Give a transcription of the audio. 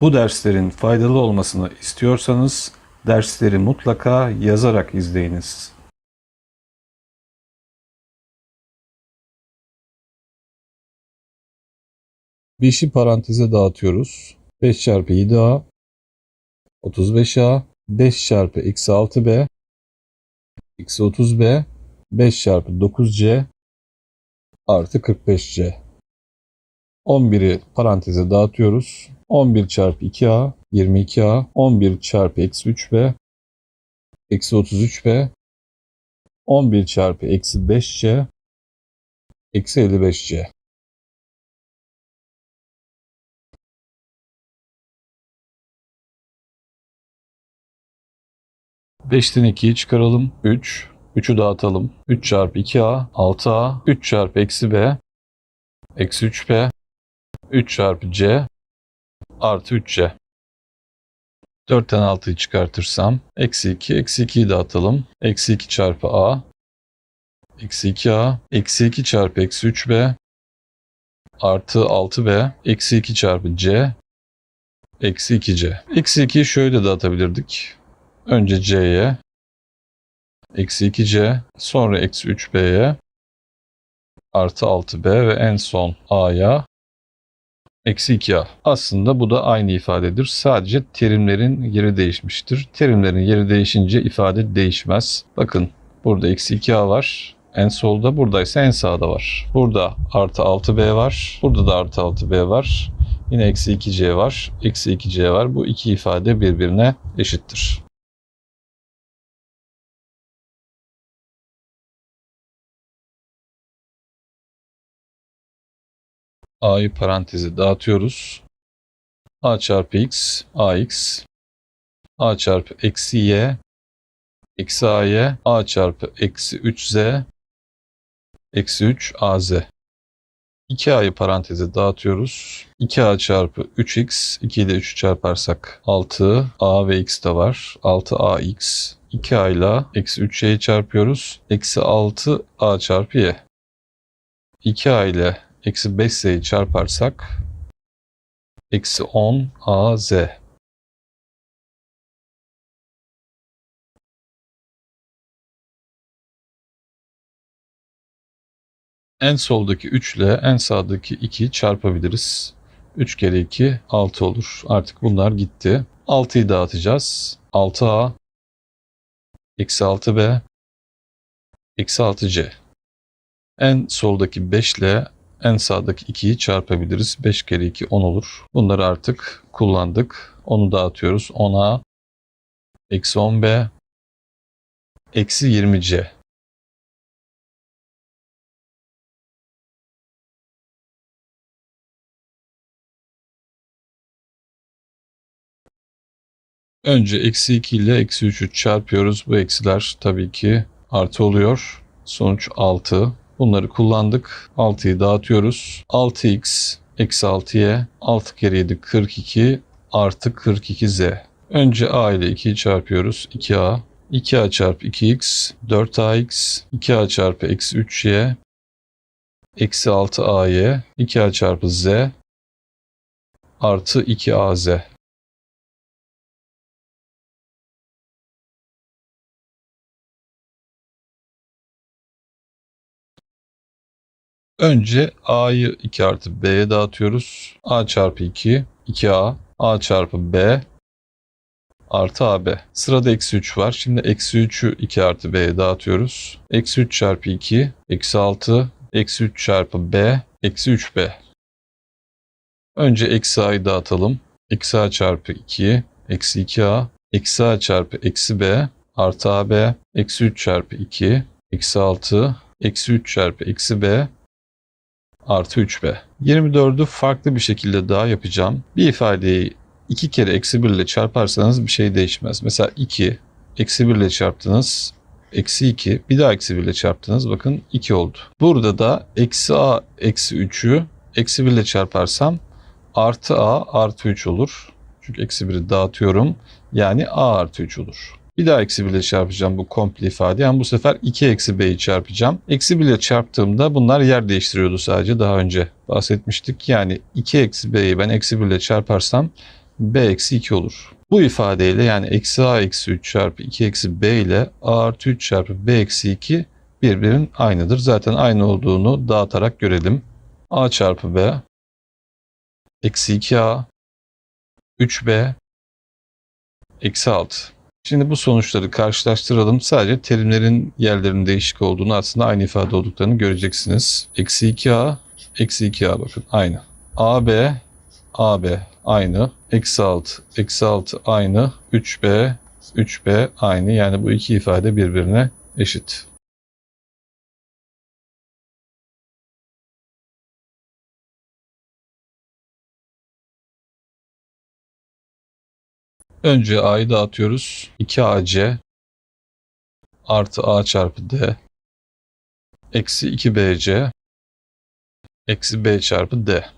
Bu derslerin faydalı olmasını istiyorsanız dersleri mutlaka yazarak izleyiniz. Beşi paranteze dağıtıyoruz. 5 çarpı 7a 35a 5 çarpı eksi 6b eksi 30b 5 çarpı 9c artı 45c. 11'i paranteze dağıtıyoruz. 11 çarpı 2a 22a 11 çarpı eksi 3b eksi 33b 11 çarpı eksi 5c eksi 55c. 5'ten 2'yi çıkaralım. 3. 3'ü dağıtalım. 3 çarpı 2a 6a 3 çarpı eksi b eksi 3b 3 çarpı c artı 3c. 4'ten 6'yı çıkartırsam eksi 2 eksi 2'yi dağıtalım. Eksi 2 çarpı a eksi 2a eksi 2 çarpı eksi 3b artı 6b eksi 2 çarpı c eksi 2c. Eksi 2'yi şöyle dağıtabilirdik. Önce c'ye eksi 2c sonra eksi 3b'ye artı 6b ve en son a'ya eksi 2a. Aslında bu da aynı ifadedir. Sadece terimlerin yeri değişmiştir. Terimlerin yeri değişince ifade değişmez. Bakın burada eksi 2a var. En solda buradaysa en sağda var. Burada artı 6b var. Burada da artı 6b var. Yine eksi 2c var. Eksi 2c var. Bu iki ifade birbirine eşittir. A'yı parantezi dağıtıyoruz. a çarpı x, ax, a çarpı eksi y, eksi ay, a çarpı eksi 3z, eksi 3 az. 2a'yı paranteze dağıtıyoruz. 2a çarpı 3x, 2'yi de 3 çarparsak 6, a ve x de var. 6ax, 2a ile eksi 3y'yi çarpıyoruz. Eksi 6a çarpı y. 2a ile eksi 5z'yi çarparsak eksi 10 az. En soldaki 3 ile en sağdaki 2'yi çarpabiliriz. 3 kere 2 6 olur. Artık bunlar gitti. 6'yı dağıtacağız. 6a eksi 6b eksi 6c. En soldaki 5 ile en sağdaki 2'yi çarpabiliriz. 5 kere 2 10 olur. Bunları artık kullandık. Onu dağıtıyoruz. 10a eksi 10b eksi 20c. Önce eksi 2 ile eksi 3'ü çarpıyoruz. Bu eksiler tabii ki artı oluyor. Sonuç 6. Bunları kullandık. 6'yı dağıtıyoruz. 6x eksi 6y 6 kere 7 42 artı 42z. Önce a ile 2'yi çarpıyoruz. 2a 2a çarpı 2x 4ax 2a çarpı eksi 3y eksi 6ay 2a çarpı z artı 2az. Önce a'yı 2 artı b'ye dağıtıyoruz. a çarpı 2, 2a, a çarpı b artı ab. Sırada eksi 3 var. Şimdi eksi 3'ü 2 artı b'ye dağıtıyoruz. Eksi 3 çarpı 2, eksi 6, eksi 3 çarpı b, eksi 3b. Önce eksi a'yı dağıtalım. Eksi a çarpı 2, eksi 2a, eksi a çarpı eksi b artı ab, eksi 3 çarpı 2, eksi 6, eksi 3 çarpı eksi b artı 3b. 24'ü farklı bir şekilde daha yapacağım. Bir ifadeyi iki kere eksi 1 ile çarparsanız bir şey değişmez. Mesela 2 eksi 1 ile çarptınız. Eksi 2 bir daha eksi 1 ile çarptınız. Bakın 2 oldu. Burada da eksi a eksi 3'ü eksi 1 ile çarparsam artı a artı 3 olur. Çünkü eksi 1'i dağıtıyorum. Yani a artı 3 olur. Bir daha eksi 1 ile çarpacağım bu komple ifade. Yani bu sefer 2 eksi b'yi çarpacağım. Eksi 1 ile çarptığımda bunlar yer değiştiriyordu sadece daha önce bahsetmiştik. Yani 2 eksi b'yi ben eksi 1 ile çarparsam b eksi 2 olur. Bu ifadeyle yani eksi a eksi 3 çarpı 2 eksi b ile a artı 3 çarpı b eksi 2 birbirinin aynıdır. Zaten aynı olduğunu dağıtarak görelim. a çarpı b eksi 2a 3b eksi 6. Şimdi bu sonuçları karşılaştıralım. Sadece terimlerin yerlerinin değişik olduğunu aslında aynı ifade olduklarını göreceksiniz. Eksi 2a, eksi 2a bakın aynı. ab, ab aynı. Eksi 6, eksi 6 aynı. 3b, 3b aynı. Yani bu iki ifade birbirine eşit. Önce a'yı dağıtıyoruz. 2ac artı a çarpı d eksi 2bc eksi b çarpı d.